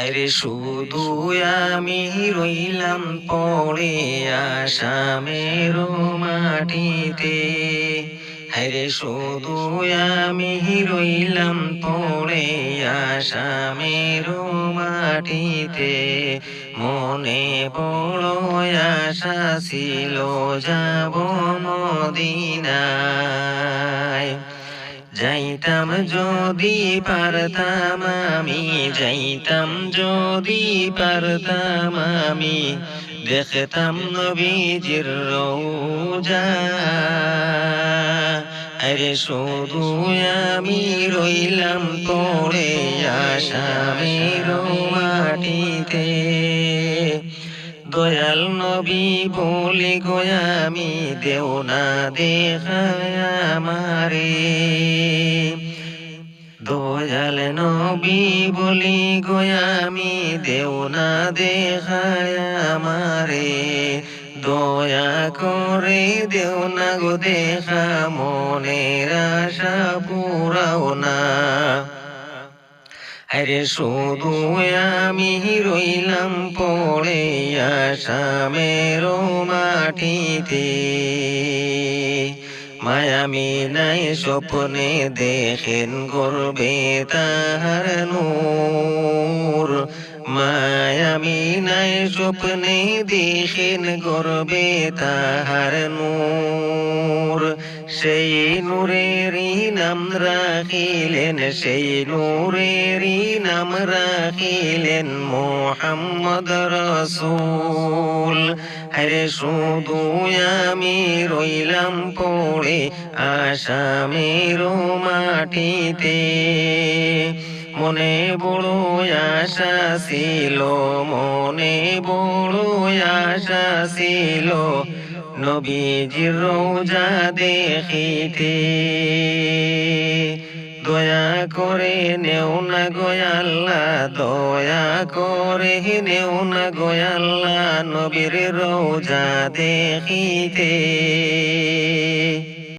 হায়রে শুধু আমি রইলাম পড়ে আসামের মাটিতে। হায়রে শুধু আমি রইলাম পড়ে আসামের মাটিতে। মনে বড় আশা ছিল যাব মদিনায়। যাইতাম যদি পারতাম আমি, যাইতাম যদি পারতাম আমি, দেখতাম নবীজির রোজা আরে শুধু আমি রইলাম পড়ে আসামি মাটিতে দয়াল নবী বলে গোয়ামি দেও না দেখায় আমারে। দয়াল নবী বলি গোয়ামি দেও না দেখায় আমারে। দয়া করে দেও না গো দেখা মনের আশা পুরাও না। আরে শুধু আমি রইলাম পড়ে আসামের মাটিতে। মায়ামি নাই স্বপ্নে দেখেন গর্বে তাহার নূর। মায়ামি নাই স্বপ্নে দেখেন গর্বে তাহার নূর। সেই নূরেরই নাম রাখিলেন, সেই নূরেরই নাম রাখিলেন মোহাম্মদ রসুল। হরে শুধু আমি রইলাম পড়ে আসামের মাটিতে। মনে বড় আশা ছিল, মনে বড় আশা ছিল নবীজির রোজা দেখিতে। করে নেও না গোয়াল্লা দয়া করে নেও না গোয়াল্লা নবীর রোজা দেখিতে।